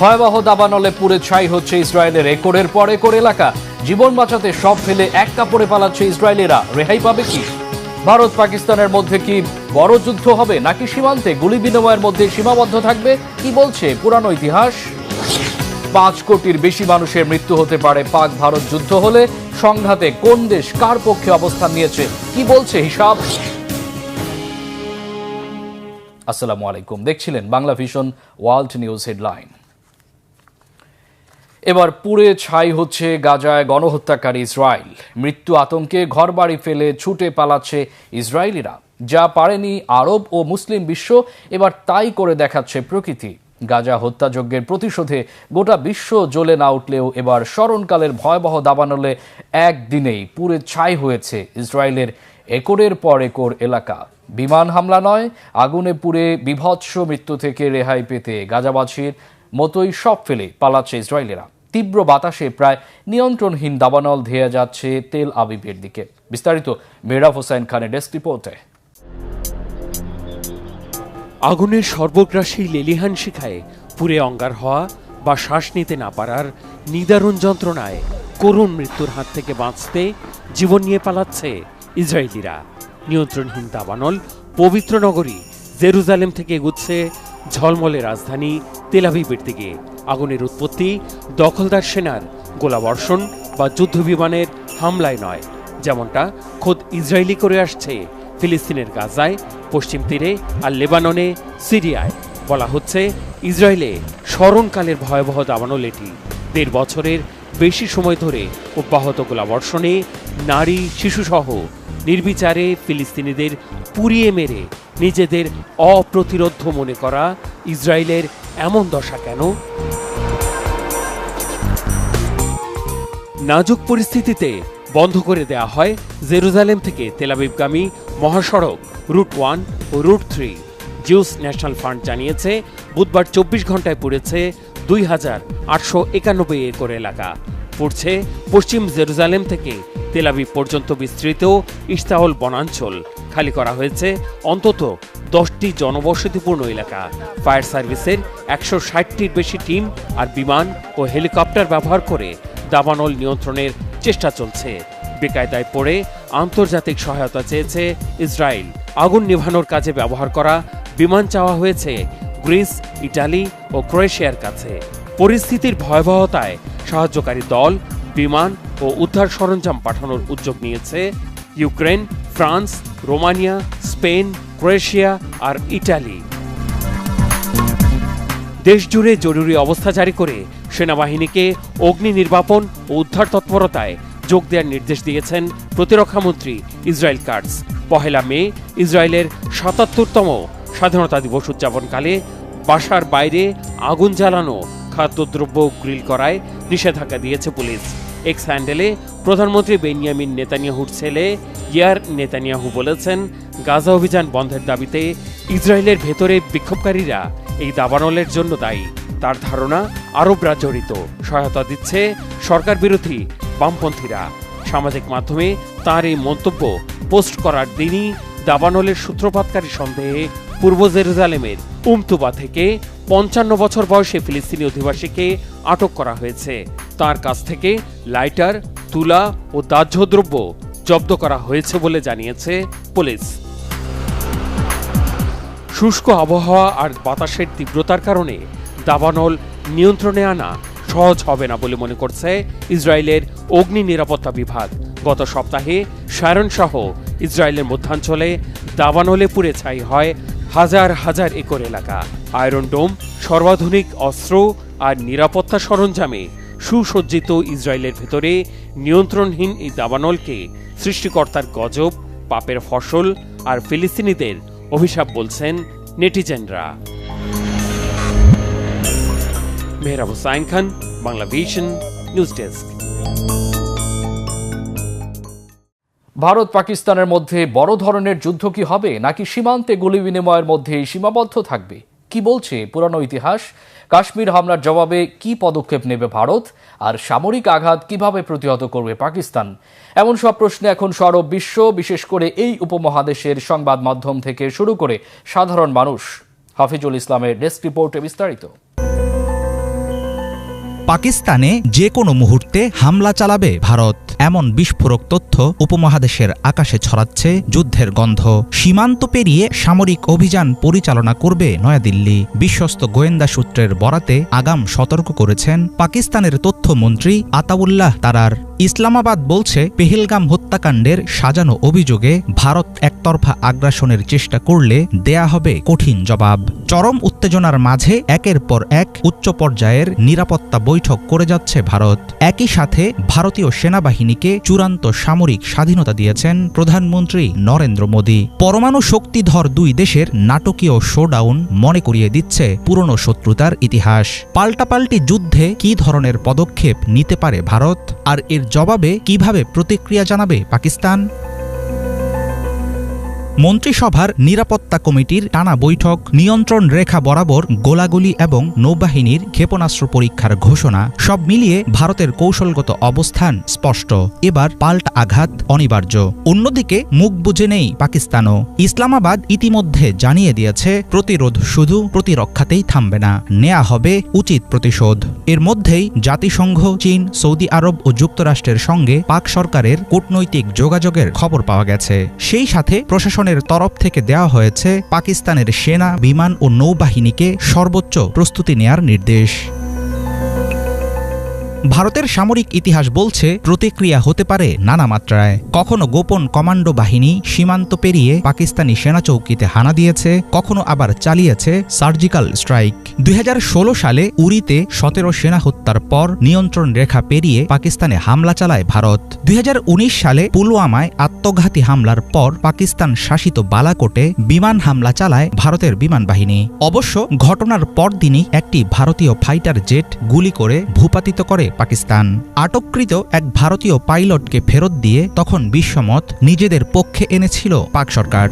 ভয়াবহ দাবানলে পুড়ে ছাই হচ্ছে ইসরায়েলের একরের পর একর এলাকা। জীবন বাঁচাতে সব ফেলে এক কাপড়ে পালাচ্ছে ইসরায়েলিরা। রেহাই পাবে কি? ভারত পাকিস্তানের মধ্যে কি বড় যুদ্ধ হবে, নাকি সীমান্তে গুলি বিনিময়ের মধ্যে সীমাবদ্ধ থাকবে? কি বলছে পুরানো ইতিহাস? পাঁচ কোটির বেশি মানুষের মৃত্যু হতে পারে পাক ভারত যুদ্ধ হলে। সংঘাতে কোন দেশ কার পক্ষে অবস্থান নিয়েছে, কি বলছে হিসাব? আসসালামু আলাইকুম। দেখছিলেন Bangla vision world news headline. এবার পুড়ে ছাই হচ্ছে গাজায় গণহত্যাকারী ইসরায়েল। মৃত্যু আতঙ্কে ঘরবাড়ি ফেলে ছুটে পালাচ্ছে ইসরায়েলিরা। যা পারেনি আরব ও মুসলিম বিশ্ব, এবার তাই করে দেখাচ্ছে প্রকৃতি। গাজা হত্যাযজ্ঞের প্রতিশোধে গোটা বিশ্ব জ্বলে না উঠলেও এবার স্মরণকালের ভয়াবহ দাবানলে একদিনেই পুড়ে ছাই হয়েছে ইসরায়েলের একরের পর একর এলাকা। বিমান হামলা নয়, আগুনে পুড়ে বিভৎস মৃত্যু থেকে রেহাই পেতে গাজাবাসীর মতোই সব ফেলে পালাচ্ছে ইসরায়েলেরা। তীব্র বাতাসে প্রায় নিয়ন্ত্রণহীন দাবানল ধেয়ে যাচ্ছে তেল আবিবের দিকে। বিস্তারিত মেহরাব হোসেন খানের ডেস্ক রিপোর্টে। আগুনের সর্বগ্রাসী লেলিহান শিখায় পুড়ে অঙ্গার হওয়া বা শ্বাস নিতে না পারার নিদারুণ যন্ত্রণায় করুণ মৃত্যুর হাত থেকে বাঁচতে জীবন নিয়ে পালাচ্ছে ইসরায়েলিরা। নিয়ন্ত্রণহীন দাবানল পবিত্র নগরী জেরুজালেম থেকে এগুচ্ছে ঝলমলে রাজধানী তেলাভিবের দিকে। আগুনের উৎপত্তি দখলদার সেনার গোলাবর্ষণ বা যুদ্ধবিমানের হামলায় নয়, যেমনটা খোদ ইসরায়েলি করে আসছে ফিলিস্তিনের গাজায়, পশ্চিম তীরে আর লেবাননে সিরিয়ায়। বলা হচ্ছে ইসরায়েলে স্মরণকালের ভয়াবহ দাবানল এটি। দেড় বছরের বেশি সময় ধরে অব্যাহত গোলাবর্ষণে নারী, শিশুসহ নির্বিচারে ফিলিস্তিনিদের পুড়িয়ে মেরে নিজেদের অপ্রতিরোধ্য মনে করা ইসরায়েলের এমন দশা কেন? নাজুক পরিস্থিতিতে বন্ধ করে দেয়া হয় জেরুজালেম থেকে তেলাবিবগামী মহাসড়ক রুট ওয়ান ও route three. Jewish national fund জানিয়েছে, বুধবার চব্বিশ ঘন্টায় পড়েছে দুই হাজার আটশো একানব্বই একর এলাকা। পড়ছে পশ্চিম জেরুজালেম থেকে তেলাবিব পর্যন্ত বিস্তৃত ইস্তাহল বনাঞ্চল। খালি করা হয়েছে অন্তত দশটি জনবসতিপূর্ণ এলাকা। ফায়ার সার্ভিসের একশো ষাটটির বেশি টিম আর বিমান ও হেলিকপ্টার ব্যবহার করে দাবানল নিয়ন্ত্রণের চেষ্টা চলছে। বেকায়দায় পড়ে আন্তর্জাতিক সহায়তা চেয়েছে ইসরায়েল। আগুন নিভানোর কাজে ব্যবহার করা বিমান চাওয়া হয়েছে গ্রিস, ইটালি ও ক্রোয়েশিয়ার কাছে। পরিস্থিতির ভয়াবহতায় সাহায্যকারী দল বিমান ও উদ্ধার সরঞ্জাম পাঠানোর উদ্যোগ নিয়েছে Ukraine, France, Romania, Spain, Croatia আর ইটালি। দেশজুড়ে জরুরি অবস্থা জারি করে সেনাবাহিনীকে অগ্নি নির্বাপন ও উদ্ধার তৎপরতায় যোগ দেওয়ার নির্দেশ দিয়েছেন প্রতিরক্ষামন্ত্রী ইসরায়েল কার্ডস। পহেলা মে ইসরায়েলের সাতাত্তরতম স্বাধীনতা দিবস উদযাপনকালে বাসার বাইরে আগুন জ্বালানো খাদ্যদ্রব্য গ্রিল করায় নিষেধাজ্ঞা দিয়েছে পুলিশ। এক্স হ্যান্ডেলে প্রধানমন্ত্রী বেনিয়ামিন নেতানিয়াহুর ছেলে ইয়ার নেতানিয়াহু বলেছেন, গাজা অভিযান বন্ধের দাবিতে ইসরায়েলের ভেতরে বিক্ষোভকারীরা এই দাবানলের জন্য দায়ী। তার ধারণা আরবরা জড়িত সহায়তা দিচ্ছে সরকার বিরোধী বামপন্থীরা। সামাজিক মাধ্যমে তার এই মন্তব্য পোস্ট করার দিনই দাবানলের সূত্রপাতকারী সন্দেহে পূর্ব জেরুজালেমের উমতুবা থেকে পঞ্চান্ন বছর বয়সে ফিলিস্তিনি অধিবাসীকে আটক করা হয়েছে। তার কাছ থেকে লাইটার, তুলা ও দাহ্যদ্রব্য জব্দ করা হয়েছে বলে জানিয়েছে পুলিশ। শুষ্ক আবহাওয়া আর বাতাসের তীব্রতার কারণে দাবানল নিয়ন্ত্রণে আনা সহজ হবে না বলে মনে করছে ইসরায়েলের অগ্নি নিরাপত্তা বিভাগ। গত সপ্তাহে শায়রন সহ ইসরায়েলের মধ্যাঞ্চলে দাবানলে পুড়ে ছাই হয় হাজার হাজার একর এলাকা। আয়রন ডোম সর্বাধুনিক অস্ত্র আর নিরাপত্তা সরঞ্জামে সুসজ্জিত ইসরায়েলের ভেতরে নিয়ন্ত্রণহীন এই দাবানলকে সৃষ্টিকর্তার গজব, পাপের ফসল আর ফিলিস্তিনিদের অভিশাপ বলছেন নেটিজেনরা। Mehrab Hussain Khan, Bangla vision, news desk. Bharat পাকিস্তানের মধ্যে বড় ধরনের যুদ্ধ কি হবে, নাকি সীমান্তে গুলি বিনিময়ের মধ্যে সীমাবদ্ধ থাকবে? কি বলছে পুরানো ইতিহাস? কাশ্মীর হামলার জবাবে কি পদক্ষেপ নেবে ভারত আর সামরিক আঘাত কীভাবে প্রতিহত করবে পাকিস্তান? এমন সব প্রশ্নে এখন সরব বিশ্ব, বিশেষ করে এই উপমহাদেশের সংবাদ মাধ্যম থেকে শুরু করে সাধারণ মানুষ। হাফিজুল ইসলামের ডেস্ক রিপোর্টে বিস্তারিত। পাকিস্তানে যে কোনো মুহূর্তে হামলা চালাবে ভারত। এমন বিস্ফোরক তথ্য উপমহাদেশের আকাশে ছড়াচ্ছে, যুদ্ধের গন্ধ। সীমান্ত পেরিয়ে সামরিক অভিযান পরিচালনা করবে নয়াদিল্লি। বিশ্বস্ত গোয়েন্দা সূত্রের বরাতে আগাম সতর্ক করেছেন পাকিস্তানের তথ্যমন্ত্রী আতাউল্লাহ তারার। ইসলামাবাদ বলছে, পেহেলগাম হত্যাকাণ্ডের সাজানো অভিযোগে ভারত একতরফা আগ্রাসনের চেষ্টা করলে দেয়া হবে কঠিন জবাব। চরম উত্তেজনার মাঝে একের পর এক উচ্চ পর্যায়ের নিরাপত্তা বৈঠক করে যাচ্ছে ভারত। একই সাথে ভারতীয় সেনাবাহিনীকে চূড়ান্ত সামরিক স্বাধীনতা দিয়েছেন প্রধানমন্ত্রী নরেন্দ্র মোদী। পরমাণু শক্তিধর দুই দেশের নাটকীয় শোডাউন মনে করিয়ে দিচ্ছে পুরনো শত্রুতার ইতিহাস। পাল্টাপাল্টি যুদ্ধে কি ধরনের পদক্ষেপ নিতে পারে ভারত? আর এর জবাবে কীভাবে প্রতিক্রিয়া জানাবে পাকিস্তান? মন্ত্রিসভার নিরাপত্তা কমিটির টানা বৈঠক, নিয়ন্ত্রণ রেখা বরাবর গোলাগুলি এবং নৌবাহিনীর ক্ষেপণাস্ত্র পরীক্ষার ঘোষণা, সব মিলিয়ে ভারতের কৌশলগত অবস্থান স্পষ্ট। এবার পাল্টা আঘাত অনিবার্য। অন্যদিকে মুখ বুঝে নেই পাকিস্তানও। ইসলামাবাদ ইতিমধ্যে জানিয়ে দিয়েছে, প্রতিরোধ শুধু প্রতিরক্ষাতেই থামবে না, নেয়া হবে উচিত প্রতিশোধ। এর মধ্যেই জাতিসংঘ, চীন, সৌদি আরব ও যুক্তরাষ্ট্রের সঙ্গে পাক সরকারের কূটনৈতিক যোগাযোগের খবর পাওয়া গেছে। সেই সাথে প্রশাসনের তরফ থেকে দেওয়া হয়েছে পাকিস্তানের সেনা বিমান ও নৌবাহিনীকে সর্বোচ্চ প্রস্তুতি নেয়ার নির্দেশ। ভারতের সামরিক ইতিহাস বলছে, প্রতিক্রিয়া হতে পারে নানা মাত্রায়। কখনো গোপন কমান্ডো বাহিনী সীমান্ত পেরিয়ে পাকিস্তানি সেনা চৌকিতে হানা দিয়েছে, কখনো আবার চালিয়েছে সার্জিক্যাল স্ট্রাইক। দুই হাজার ষোলো সালে উরিতে সতেরো সেনা হত্যার পর নিয়ন্ত্রণ রেখা পেরিয়ে পাকিস্তানে হামলা চালায় ভারত। দুই হাজার উনিশ সালে পুলওয়ামায় আত্মঘাতী হামলার পর পাকিস্তান শাসিত বালাকোটে বিমান হামলা চালায় ভারতের বিমান বাহিনী। অবশ্য ঘটনার পরদিনই একটি ভারতীয় ফাইটার জেট গুলি করে ভূপাতিত করে পাকিস্তান। আটককৃত এক ভারতীয় পাইলটকে ফেরত দিয়ে তখন বিশ্বমত নিজেদের পক্ষে এনেছিল পাক সরকার।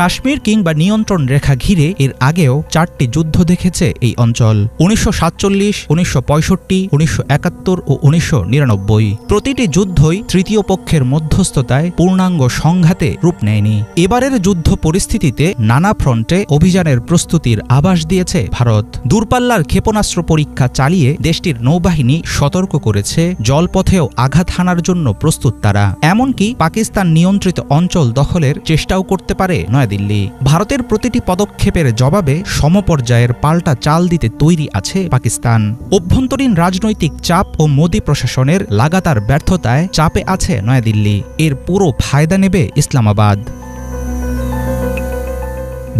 কাশ্মীর কিংবা নিয়ন্ত্রণ রেখা ঘিরে এর আগেও চারটি যুদ্ধ দেখেছে এই অঞ্চল। উনিশশো সাতচল্লিশ, উনিশশো পঁয়ষট্টি, উনিশশো একাত্তর ও উনিশশো নিরানব্বই। প্রতিটি যুদ্ধই তৃতীয় পক্ষের মধ্যস্থতায় পূর্ণাঙ্গ সংঘাতে রূপ নেয়নি। এবারের যুদ্ধ পরিস্থিতিতে নানা ফ্রন্টে অভিযানের প্রস্তুতির আভাস দিয়েছে ভারত। দূরপাল্লার ক্ষেপণাস্ত্র পরীক্ষা চালিয়ে দেশটির নৌবাহিনী সতর্ক করেছে, জলপথেও আঘাত হানার জন্য প্রস্তুত তারা। এমনকি পাকিস্তান নিয়ন্ত্রিত অঞ্চল দখলের চেষ্টাও করতে পারে নয়াদিল্লি ভারতের প্রতিটি পদক্ষেপের জবাবে সমপর্যায়ের পাল্টা চাল দিতে তৈরি আছে পাকিস্তান। অভ্যন্তরীণ রাজনৈতিক চাপ ও মোদী প্রশাসনের লাগাতার ব্যর্থতায় চাপে আছে নয়াদিল্লি। এর পুরো ফায়দা নেবে ইসলামাবাদ।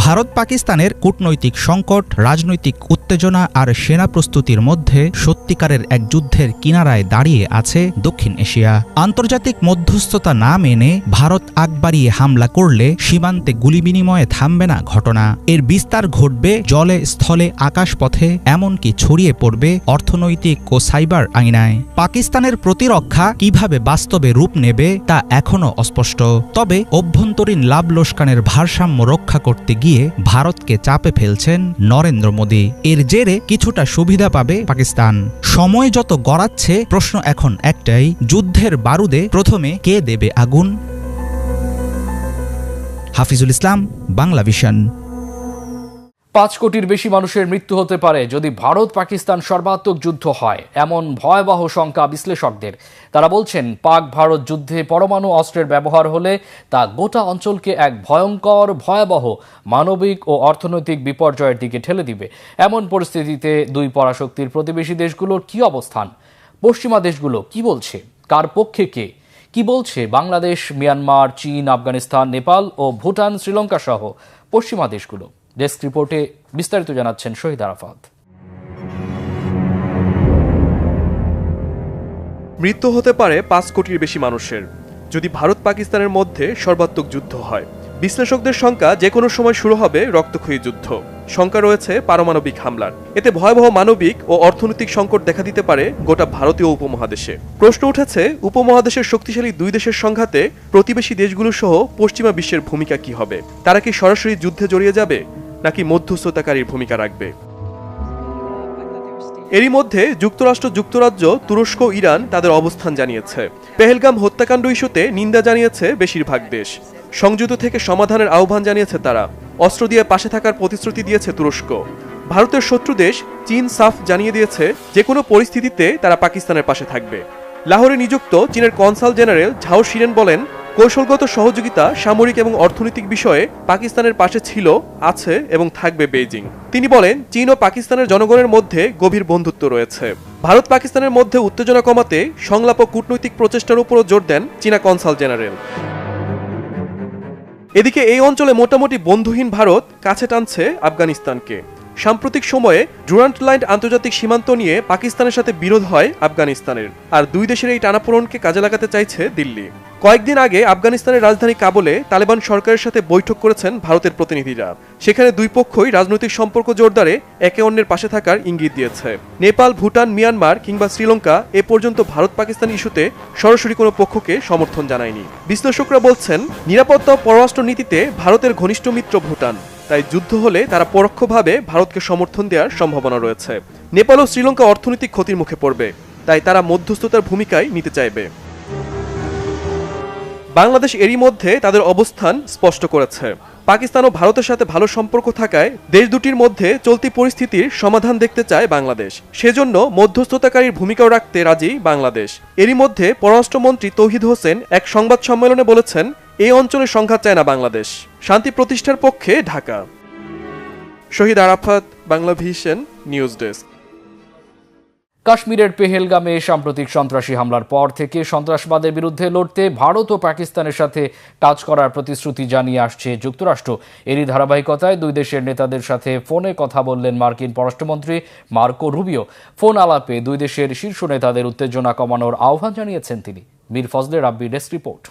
ভারত পাকিস্তানের কূটনৈতিক সংকট, রাজনৈতিক উত্তেজনা আর সেনা প্রস্তুতির মধ্যে সত্যিকারের এক যুদ্ধের কিনারায় দাঁড়িয়ে আছে দক্ষিণ এশিয়া। আন্তর্জাতিক মধ্যস্থতা না মেনে ভারত আগ বাড়িয়ে হামলা করলে সীমান্তে গুলি বিনিময়ে থামবে না ঘটনা। এর বিস্তার ঘটবে জলে, স্থলে, আকাশপথে, এমনকি ছড়িয়ে পড়বে অর্থনৈতিক ও সাইবার আইনায় পাকিস্তানের প্রতিরক্ষা কীভাবে বাস্তবে রূপ নেবে তা এখনও অস্পষ্ট। তবে অভ্যন্তরীণ লাভ লোসকানের ভারসাম্য রক্ষা করতে গিয়ে ভারতকে চাপে ফেলছেন নরেন্দ্র মোদী। এর জেরে কিছুটা সুবিধা পাবে পাকিস্তান। সময় যত গড়াচ্ছে, প্রশ্ন এখন একটাই, যুদ্ধের বারুদে প্রথমে কে দেবে আগুন? হাফিজুল ইসলাম, বাংলা ভিশন। পাঁচ কোটির বেশি মানুষের মৃত্যু হতে পারে যদি ভারত পাকিস্তান সর্বাত্মক যুদ্ধ হয়, এমন ভয়াবহ শঙ্কা বিশ্লেষকদের। তারা বলছেন, পাক ভারত যুদ্ধে পরমাণু অস্ত্রের ব্যবহার হলে তা গোটা অঞ্চলকে এক ভয়ঙ্কর, ভয়াবহ, মানবিক ও অর্থনৈতিক বিপর্যয়ের দিকে ঠেলে দিবে। এমন পরিস্থিতিতে দুই পরাশক্তির প্রতিবেশী দেশগুলোর কি অবস্থান? পশ্চিমা দেশগুলো কি বলছে? কার পক্ষে কে? কি বলছে বাংলাদেশ, মিয়ানমার, চীন, আফগানিস্তান, নেপাল ও ভুটান শ্রীলঙ্কা সহ পশ্চিমা দেশগুলো? ডেস্ক রিপোর্টে বিস্তারিত জানাচ্ছেন শহীদ আরাফাত। মৃত্যু হতে পারে পাঁচ কোটির বেশি মানুষের। যদি ভারত পাকিস্তানের মধ্যে সর্বাত্মক যুদ্ধ হয়, বিশ্লেষকদের শঙ্কা যে কোনো সময় শুরু হবে রক্তক্ষয়ী যুদ্ধ। শঙ্কা রয়েছে পারমাণবিক হামলার। এতে ভয়াবহ মানবিক ও অর্থনৈতিক সংকট দেখা দিতে পারে গোটা ভারতীয় উপমহাদেশে। প্রশ্ন উঠেছে, উপমহাদেশের শক্তিশালী দুই দেশের সংঘাতে প্রতিবেশী দেশগুলো সহ পশ্চিমা বিশ্বের ভূমিকা কি হবে? তারা কি সরাসরি যুদ্ধে জড়িয়ে যাবে? নাকি মধ্যস্থতাকারীর ভূমিকা রাখবে? এরই মধ্যে যুক্তরাষ্ট্র, যুক্তরাজ্য, তুরস্ক, ইরান তাদের অবস্থান জানিয়েছে। পেহেলগাম হত্যাকাণ্ড ইস্যুতে নিন্দা জানিয়েছে বেশিরভাগ দেশ। সংযুক্ত থেকে সমাধানের আহ্বান জানিয়েছে তারা। অস্ত্র দিয়ে পাশে থাকার প্রতিশ্রুতি দিয়েছে তুরস্ক। ভারতের শত্রু দেশ চীন সাফ জানিয়ে দিয়েছে যে কোনো পরিস্থিতিতে তারা পাকিস্তানের পাশে থাকবে। লাহোরে নিযুক্ত চীনের কনসাল জেনারেল ঝাও শিরেন বলেন কৌশলগত সহযোগিতা, সামরিক এবং অর্থনৈতিক বিষয়ে পাকিস্তানের পাশে ছিল, আছে এবং থাকবে বেইজিং। তিনি বলেন, চীন ও পাকিস্তানের জনগণের মধ্যে গভীর বন্ধুত্ব রয়েছে। ভারত পাকিস্তানের মধ্যে উত্তেজনা কমাতে সংলাপ ও কূটনৈতিক প্রচেষ্টার উপরও জোর দেন চীনা কনসাল জেনারেল। এদিকে এই অঞ্চলে মোটামুটি বন্ধুহীন ভারত কাছে টানছে আফগানিস্তানকে। সাম্প্রতিক সময়ে ডুরান্ট লাইন আন্তর্জাতিক সীমান্ত নিয়ে পাকিস্তানের সাথে বিরোধ হয় আফগানিস্তানের। আর দুই দেশের এই টানাপোড়নকে কাজে লাগাতে চাইছে দিল্লি। কয়েকদিন আগে আফগানিস্তানের রাজধানী কাবুলে তালেবান সরকারের সাথে বৈঠক করেছেন ভারতের প্রতিনিধিরা। সেখানে দুই পক্ষই রাজনৈতিক সম্পর্ক জোরদারে একে অন্যের পাশে থাকার ইঙ্গিত দিয়েছে। নেপাল, ভুটান, মিয়ানমার কিংবা শ্রীলঙ্কা এ পর্যন্ত ভারত পাকিস্তান ইস্যুতে সরাসরি কোনো পক্ষকে সমর্থন জানায়নি। বিশ্লেষকরা বলছেন, নিরাপত্তা ও পররাষ্ট্র নীতিতে ভারতের ঘনিষ্ঠ মিত্র ভুটান। তাই যুদ্ধ হলে তারা পরোক্ষভাবে ভারতকে সমর্থন দেওয়ার সম্ভাবনা রয়েছে। নেপাল ও শ্রীলঙ্কা অর্থনৈতিক ক্ষতির মুখে পড়বে, তাই তারা মধ্যস্থতার ভূমিকায় নিতে চাইবে। বাংলাদেশ এরই মধ্যে তাদের অবস্থান স্পষ্ট করেছে। পাকিস্তান ও ভারতের সাথে ভালো সম্পর্ক থাকায় দেশ দুটির মধ্যে চলতি পরিস্থিতির সমাধান দেখতে চায় বাংলাদেশ। সেজন্য মধ্যস্থতাকারীর ভূমিকাও রাখতে রাজি বাংলাদেশ। এরই মধ্যে পররাষ্ট্রমন্ত্রী তৌহিদ হোসেন এক সংবাদ সম্মেলনে বলেছেন এই অঞ্চলে সংঘাত চায় না বাংলাদেশ। শান্তি প্রতিষ্ঠার পক্ষে Dhaka. Shahid Arafat, Bangla vision, news desk. কাশ্মীরের পেহেলগামে সাম্প্রতিক সন্ত্রাসী হামলার পর থেকে সন্ত্রাসবাদের বিরুদ্ধে লড়তে ভারত ও পাকিস্তানের সাথে কাজ করার প্রতিশ্রুতি জানিয়ে আসছে যুক্তরাষ্ট্র। এরই ধারাবাহিকতায় দুই দেশের নেতাদের সাথে ফোনে কথা বললেন মার্কিন পররাষ্ট্রমন্ত্রী মার্কো রুবিও। ফোন আলাপে দুই দেশের শীর্ষ নেতাদের উত্তেজনা কমানোর আহ্বান জানিয়েছেন তিনি। Mir Fazle Rabbi, desk report.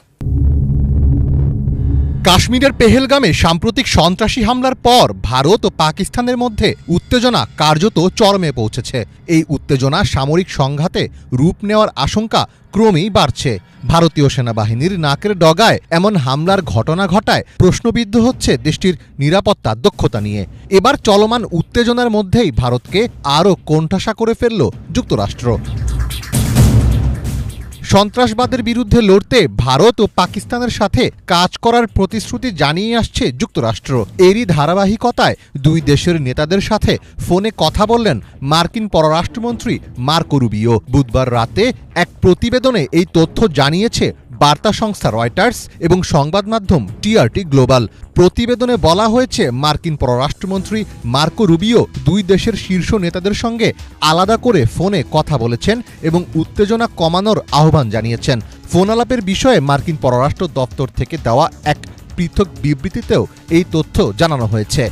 কাশ্মীরের পেহেলগামে সাম্প্রতিক সন্ত্রাসী হামলার পর ভারত ও পাকিস্তানের মধ্যে উত্তেজনা কার্যত চরমে পৌঁছেছে। এই উত্তেজনা সামরিক সংঘাতে রূপ নেওয়ার আশঙ্কা ক্রমেই বাড়ছে। ভারতীয় সেনাবাহিনীর নাকের ডগায় এমন হামলার ঘটনা ঘটায় প্রশ্নবিদ্ধ হচ্ছে দেশটির নিরাপত্তা দক্ষতা নিয়ে। এবার চলমান উত্তেজনার মধ্যেই ভারতকে আরও কোণঠাসা করে ফেলল যুক্তরাষ্ট্র। সন্ত্রাসবাদের বিরুদ্ধে লড়তে ভারত ও পাকিস্তানের সাথে কাজ করার প্রতিশ্রুতি জানিয়ে আসছে যুক্তরাষ্ট্র। এরই ধারাবাহিকতায় দুই দেশের নেতাদের সাথে ফোনে কথা বললেন মার্কিন পররাষ্ট্রমন্ত্রী মার্কো রুবিও। বুধবার রাতে এক প্রতিবেদনে এই তথ্য জানিয়েছে বার্তা সংস্থা রয়টার্স এবং সংবাদ মাধ্যম টিআরটি গ্লোবাল। প্রতিবেদনে বলা হয়েছে, মার্কিন পররাষ্ট্রমন্ত্রী মার্কো রুবিও দুই দেশের শীর্ষ নেতাদের সঙ্গে আলাদা করে ফোনে কথা বলেছেন এবং উত্তেজনা কমানোর আহ্বান জানিয়েছেন। ফোন আলাপের বিষয়ে মার্কিন পররাষ্ট্র দপ্তর থেকে দেওয়া এক পৃথক বিবৃতিতেও এই তথ্য জানানো হয়েছে।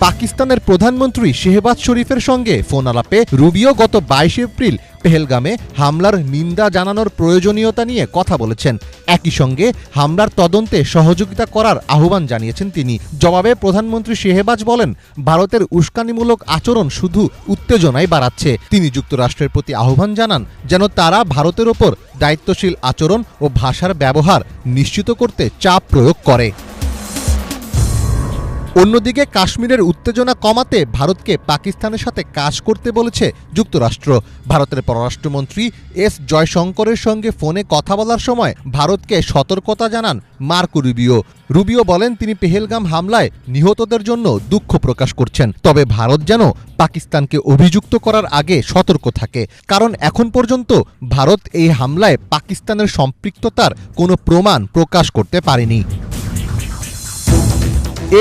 পাকিস্তানের প্রধানমন্ত্রী শেহবাজ শরীফের সঙ্গে ফোন আলাপে রুবিও গত বাইশে এপ্রিল পেহেলগামে হামলার নিন্দা জানানোর প্রয়োজনীয়তা নিয়ে কথা বলেছেন। একই সঙ্গে হামলার তদন্তে সহযোগিতা করার আহ্বান জানিয়েছেন তিনি। জবাবে প্রধানমন্ত্রী শেহবাজ বলেন, ভারতের উস্কানিমূলক আচরণ শুধু উত্তেজনাই বাড়াচ্ছে। তিনি যুক্তরাষ্ট্রের প্রতি আহ্বান জানান যেন তারা ভারতের ওপর দায়িত্বশীল আচরণ ও ভাষার ব্যবহার নিশ্চিত করতে চাপ প্রয়োগ করে। অন্যদিকে কাশ্মীরের উত্তেজনা কমাতে ভারতকে পাকিস্তানের সাথে কাজ করতে বলেছে যুক্তরাষ্ট্র। ভারতের পররাষ্ট্রমন্ত্রী এস জয়শঙ্করের সঙ্গে ফোনে কথা বলার সময় ভারতকে সতর্কতা জানান মার্কো রুবিও। রুবিও বলেন, তিনি পেহেলগাম হামলায় নিহতদের জন্য দুঃখ প্রকাশ করছেন। তবে ভারত যেন পাকিস্তানকে অভিযুক্ত করার আগে সতর্ক থাকে। কারণ এখন পর্যন্ত ভারত এই হামলায় পাকিস্তানের সম্পৃক্ততার কোনো প্রমাণ প্রকাশ করতে পারেনি।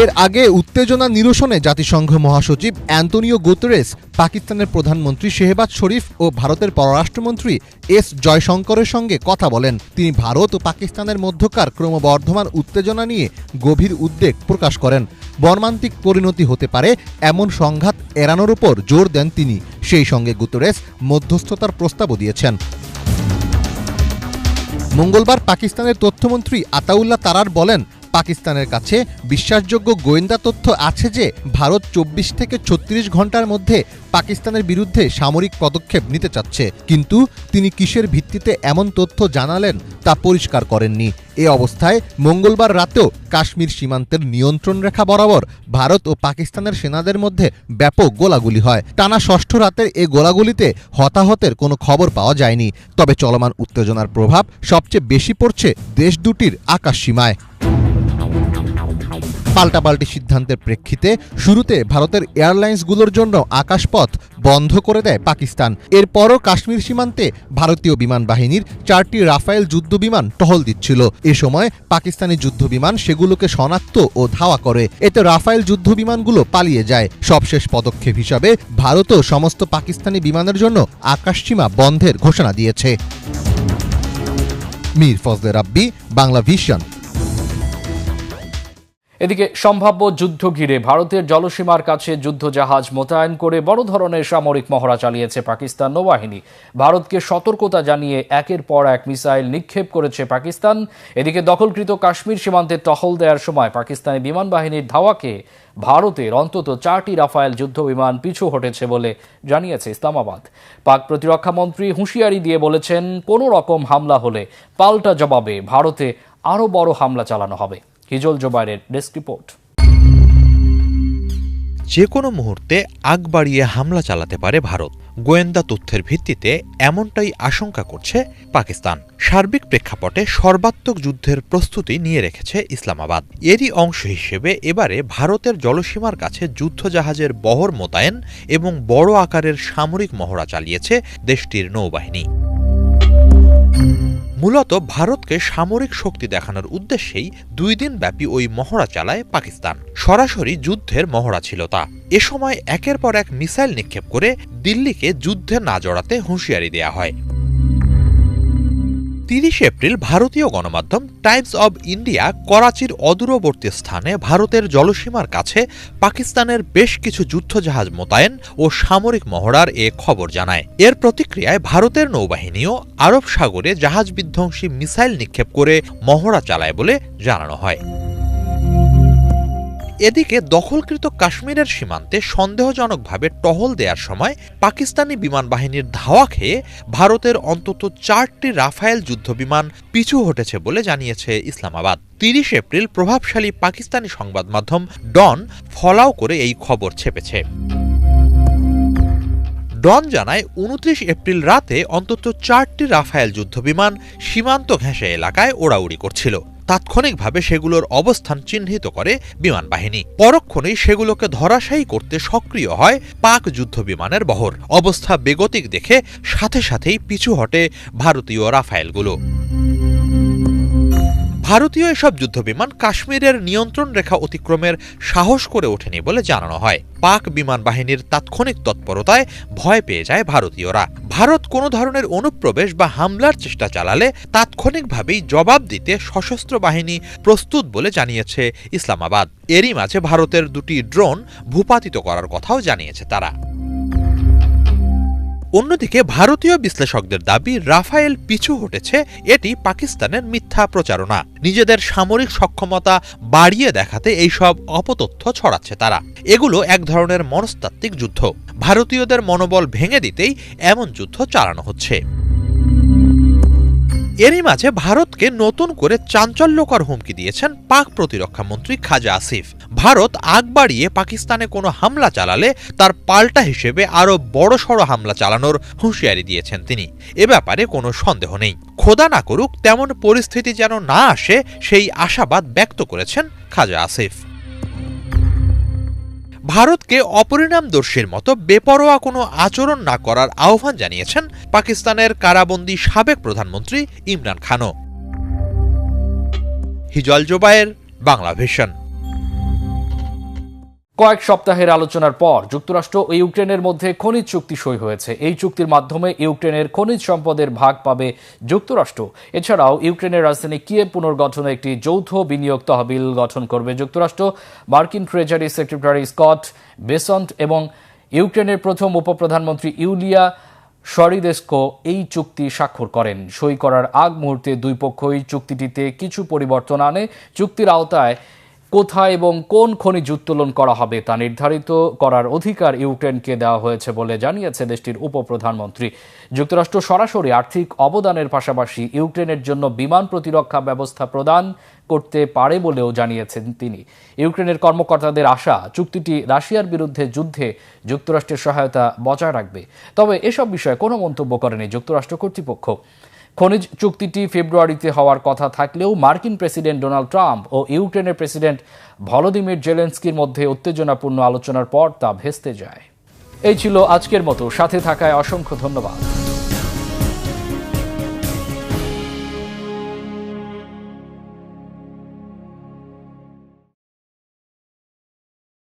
এর আগে উত্তেজনা নিরসনে জাতিসংঘ মহাসচিব অ্যান্তনিও গুতেরেস, পাকিস্তানের প্রধানমন্ত্রী শেহবাজ শরীফ ও ভারতের পররাষ্ট্রমন্ত্রী এস জয়শঙ্করের সঙ্গে কথা বলেন। তিনি ভারত ও পাকিস্তানের মধ্যকার ক্রমবর্ধমান উত্তেজনা নিয়ে গভীর উদ্বেগ প্রকাশ করেন। মর্মান্তিক পরিণতি হতে পারে, এমন সংঘাত এড়ানোর উপর জোর দেন তিনি। সেই সঙ্গে গুতেরেস মধ্যস্থতার প্রস্তাবও দিয়েছেন। মঙ্গলবার পাকিস্তানের তথ্যমন্ত্রী আতাউল্লাহ তারার বলেন পাকিস্তানের কাছে বিশ্বাসযোগ্য গোয়েন্দা তথ্য আছে যে ভারত চব্বিশ থেকে ছত্রিশ ঘণ্টার মধ্যে পাকিস্তানের বিরুদ্ধে সামরিক পদক্ষেপ নিতে চাচ্ছে। কিন্তু তিনি কিসের ভিত্তিতে এমন তথ্য জানালেন তা পরিষ্কার করেননি। এ অবস্থায় মঙ্গলবার রাতেও কাশ্মীর সীমান্তের নিয়ন্ত্রণ রেখা বরাবর ভারত ও পাকিস্তানের সেনাদের মধ্যে ব্যাপক গোলাগুলি হয়। টানা ষষ্ঠ রাতের এ গোলাগুলিতে হতাহতের কোনো খবর পাওয়া যায়নি। তবে চলমান উত্তেজনার প্রভাব সবচেয়ে বেশি পড়ছে দেশ দুটির আকাশ সীমায়। পাল্টাপাল্টি সিদ্ধান্তের প্রেক্ষিতে শুরুতে ভারতের এয়ারলাইন্সগুলোর জন্য আকাশপথ বন্ধ করে দেয় পাকিস্তান। এরপরও কাশ্মীর সীমান্তে ভারতীয় বিমান বাহিনীর চারটি রাফায়েল যুদ্ধ বিমান টহল দিচ্ছিল। এ সময় পাকিস্তানি যুদ্ধ বিমান সেগুলোকে শনাক্ত ও ধাওয়া করে। এতে রাফায়েল যুদ্ধ বিমানগুলো পালিয়ে যায়। সবশেষ পদক্ষেপ হিসাবে ভারতও সমস্ত পাকিস্তানি বিমানের জন্য আকাশসীমা বন্ধের ঘোষণা দিয়েছে। মীর ফজলে রাব্বি, বাংলা ভিশন। এদিকে সম্ভাব্য যুদ্ধ ঘিরে ভারতের জলসীমার কাছে যুদ্ধজাহাজ মোতায়েন করে বড় ধরনের সামরিক মহড়া চালিয়েছে পাকিস্তান নৌবাহিনী। ভারতকে সতর্কতা জানিয়ে একের পর এক মিসাইল নিক্ষেপ করেছে পাকিস্তান। এদিকে দখলকৃত কাশ্মীর সীমান্তে টহল দেওয়ার সময় পাকিস্তানি বিমান বাহিনীর ধাওয়াকে ভারতের অন্তত চারটি রাফায়েল যুদ্ধ বিমান পিছু হটেছে বলে জানিয়েছে ইসলামাবাদ। পাক প্রতিরক্ষা মন্ত্রী হুঁশিয়ারি দিয়ে বলেছেন, কোনো রকম হামলা হলে পাল্টা জবাবে ভারতে আরও বড় হামলা চালানো হবে। হিজল জোবাইরের ডেস্ক রিপোর্ট। যে কোনো মুহূর্তে আগ বাড়িয়ে হামলা চালাতে পারে ভারত। গোয়েন্দা তথ্যের ভিত্তিতে এমনটাই আশঙ্কা করছে পাকিস্তান। সার্বিক প্রেক্ষাপটে সর্বাত্মক যুদ্ধের প্রস্তুতি নিয়ে রেখেছে ইসলামাবাদ। এরই অংশ হিসেবে এবারে ভারতের জলসীমার কাছে যুদ্ধজাহাজের বহর মোতায়েন এবং বড় আকারের সামরিক মহড়া চালিয়েছে দেশটির নৌবাহিনী। মূলত ভারতকে সামরিক শক্তি দেখানোর উদ্দেশ্যেই দুই দিন ব্যাপী ওই মহড়া চালায় পাকিস্তান। সরাসরি যুদ্ধের মহড়া ছিল তা। এ সময় একের পর এক মিসাইল নিক্ষেপ করে দিল্লিকে যুদ্ধে না জড়াতে হুঁশিয়ারি দেয়া হয়। তিরিশ এপ্রিল ভারতীয় গণমাধ্যম টাইমস অব ইন্ডিয়া করাচির অদূরবর্তী স্থানে ভারতের জলসীমার কাছে পাকিস্তানের বেশ কিছু যুদ্ধজাহাজ মোতায়েন ও সামরিক মহড়ার এ খবর জানায়। এর প্রতিক্রিয়ায় ভারতের নৌবাহিনীও আরব সাগরে জাহাজ বিধ্বংসী মিসাইল নিক্ষেপ করে মহড়া চালায় বলে জানানো হয়। এদিকে দখলকৃত কাশ্মীরের সীমান্তে সন্দেহজনকভাবে টহল দেওয়ার সময় পাকিস্তানি বিমান বাহিনীর ধাওয়া খেয়ে ভারতের অন্তত চারটি রাফায়েল যুদ্ধবিমান পিছু হটেছে বলে জানিয়েছে ইসলামাবাদ। তিরিশ এপ্রিল প্রভাবশালী পাকিস্তানি সংবাদ মাধ্যম ডন ফলাও করে এই খবর ছেপেছে। ডন জানায়, উনত্রিশ এপ্রিল রাতে অন্তত চারটি রাফায়েল যুদ্ধবিমান সীমান্ত ঘেঁষে এলাকায় ওড়াউড়ি করছিল। তাৎক্ষণিকভাবে সেগুলোর অবস্থান চিহ্নিত করে বিমান বাহিনী। পরক্ষণেই সেগুলোকে ধরাশায়ী করতে সক্রিয় হয় পাক যুদ্ধ বিমানের বহর। অবস্থা বেগতিক দেখে সাথে সাথেই পিছু হটে ভারতীয় রাফায়েলগুলো। ভারতীয় এসব যুদ্ধবিমান কাশ্মীরের নিয়ন্ত্রণ রেখা অতিক্রমের সাহস করে ওঠেনি বলে জানানো হয়। পাক বিমান বাহিনীর তাৎক্ষণিক তৎপরতায় ভয় পেয়ে যায় ভারতীয়রা। ভারত কোনো ধরনের অনুপ্রবেশ বা হামলার চেষ্টা চালালে তাৎক্ষণিকভাবেই জবাব দিতে সশস্ত্র বাহিনী প্রস্তুত বলে জানিয়েছে ইসলামাবাদ। এরই মাঝে ভারতের দুটি ড্রোন ভূপাতিত করার কথাও জানিয়েছে তারা। অন্যদিকে ভারতীয় বিশ্লেষকদের দাবি, রাফায়েল পিছু হটেছে, এটি পাকিস্তানের মিথ্যা প্রচারণা। নিজেদের সামরিক সক্ষমতা বাড়িয়ে দেখাতে এইসব অপতথ্য ছড়াচ্ছে তারা। এগুলো এক ধরনের মনস্তাত্ত্বিক যুদ্ধ। ভারতীয়দের মনোবল ভেঙে দিতেই এমন যুদ্ধ চালানো হচ্ছে। এরই মাঝে ভারতকে নতুন করে চাঞ্চল্যকর হুমকি দিয়েছেন পাক প্রতিরক্ষা মন্ত্রী খাজা আসিফ। ভারত আগ বাড়িয়ে পাকিস্তানে কোনো হামলা চালালে তার পাল্টা হিসেবে আরও বড়সড় হামলা চালানোর হুঁশিয়ারি দিয়েছেন তিনি। এ ব্যাপারে কোনো সন্দেহ নেই। খোদা না করুক, তেমন পরিস্থিতি যেন না আসে, সেই আশাবাদ ব্যক্ত করেছেন খাজা আসিফ। ভারতকে অপরিণামদর্শীর মতো বেপরোয়া কোনো আচরণ না করার আহ্বান জানিয়েছেন পাকিস্তানের কারাবন্দী সাবেক প্রধানমন্ত্রী ইমরান খানও। হিজল জোবায়ের বাংলা ভিশন কয়েক সপ্তাহের আলোচনার পর যুক্তরাষ্ট্র ও ইউক্রেনের মধ্যে খনিজ চুক্তি সই হয়েছে। এই চুক্তির মাধ্যমে ইউক্রেনের খনিজ সম্পদের ভাগ পাবে যুক্তরাষ্ট্র। এছাড়াও ইউক্রেনের রাজধানী কিয়ে পুনর্গঠনে একটি যৌথ বিনিয়োগ তহবিল গঠন করবে যুক্তরাষ্ট্র। মার্কিন ট্রেজারি সেক্রেটারি স্কট বেসন্ট এবং ইউক্রেনের প্রথম উপপ্রধানমন্ত্রী ইউলিয়া সরিদেস্কো এই চুক্তি স্বাক্ষর করেন। সই করার আগ মুহূর্তে দুই পক্ষই চুক্তিটিতে কিছু পরিবর্তন আনে। চুক্তির আওতায় কোথায় এবং কোন খনিজ উত্তোলন করা হবে তা নির্ধারিত করার অধিকার ইউক্রেনকে দেওয়া হয়েছে বলে জানিয়েছে দেশটির উপপ্রধানমন্ত্রী। যুক্তরাষ্ট্র সরাসরি আর্থিক অবদানের পাশাপাশি ইউক্রেনের জন্য বিমান প্রতিরক্ষা ব্যবস্থা প্রদান করতে পারে বলেও জানিয়েছেন তিনি। ইউক্রেনের কর্মকর্তাদের আশা, চুক্তিটি রাশিয়ার বিরুদ্ধে যুদ্ধে যুক্তরাষ্ট্রের সহায়তা বজায় রাখবে। তবে এসব বিষয়ে কোনো মন্তব্য করেনি যুক্তরাষ্ট্র কর্তৃপক্ষ। খনিজ চুক্তিটি ফেব্রুয়ারিতে হওয়ার কথা থাকলেও মার্কিন প্রেসিডেন্ট ডোনাল্ড ট্রাম্প ও ইউক্রেনের প্রেসিডেন্ট ভলোদিমির জেলেন্সকির মধ্যে উত্তেজনাপূর্ণ আলোচনার পর তা ভেস্তে যায়। এই ছিল আজকের মতো। সাথে থাকায় অসংখ্য ধন্যবাদ।